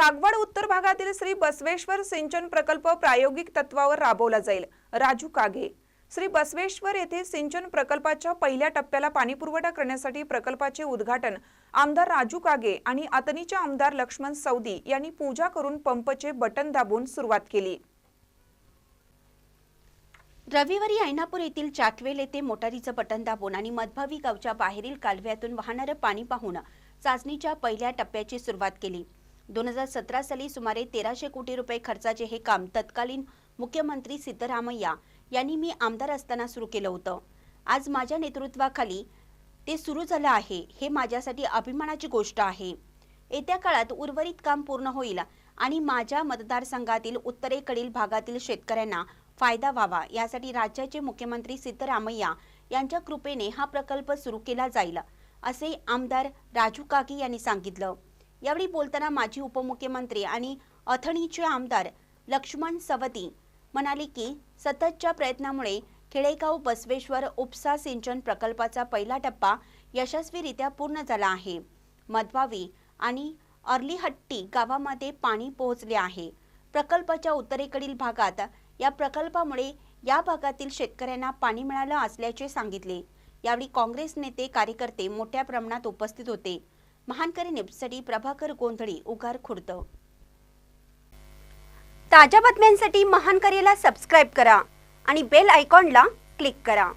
कागवाड उत्तर भागातील श्री बसवेश्वर सिंचन प्रकल्प प्रायोगिक तत्वावर राबवला जाईल. राजू कागे. श्री बसवेश्वर येथे सिंचन प्रकल्पाच्या पहिल्या टप्प्याला पाणीपुरवठा करण्यासाठी प्रकल्पाचे उद्घाटन आमदार राजू कागे आणि अतनीचे आमदार लक्ष्मण सौदी यांनी पूजा करून पंपचे बटन दाबून सुरुवात केली. रविवारी ऐनापूर येथील चाकवेल येथे मोटारीचं बटन दाबून आणि मधभावी गावच्या बाहेरील कालव्यातून वाहणारं पाणी पाहून चाचणीच्या पहिल्या टप्प्याची सुरुवात केली. दोन हजार सतरा साली सुमारे तेराशे कोटी रुपये खर्चाचे हे काम तत्कालीन मुख्यमंत्री सिद्धरामय्या यांनी मी आमदार असताना सुरू केलं होतं. आज माझ्या नेतृत्वाखाली ते सुरू झालं आहे हे माझ्यासाठी अभिमानाची गोष्ट आहे. येत्या काळात उर्वरित काम पूर्ण होईल आणि माझ्या मतदारसंघातील उत्तरेकडील भागातील शेतकऱ्यांना फायदा व्हावा यासाठी राज्याचे मुख्यमंत्री सिद्धरामय्या यांच्या कृपेने हा प्रकल्प सुरू केला जाईल असे आमदार राजू काकी यांनी सांगितलं. यावेळी बोलताना माजी उपमुख्यमंत्री आणि अथणीचे आमदार लक्ष्मण सवती म्हणाले की सततच्या प्रयत्नामुळे खेडेगाव बसवेश्वर उपसा सिंचन प्रकल्पाचा पहिला टप्पा यशस्वीरित्या पूर्ण झाला आहे. मधवावी आणि अर्लीहट्टी गावामध्ये पाणी पोहोचले आहे. प्रकल्पाच्या उत्तरेकडील भागात या प्रकल्पामुळे या भागातील शेतकऱ्यांना पाणी मिळालं असल्याचे सांगितले. यावेळी काँग्रेस नेते कार्यकर्ते मोठ्या प्रमाणात उपस्थित होते. महानकरी न्यूजसाठी प्रभाकर गोंधळी उगार खुर्द. ताज्या बातम्यांसाठी महानकरीला सबस्क्राईब करा आणि बेल आयकॉनला क्लिक करा.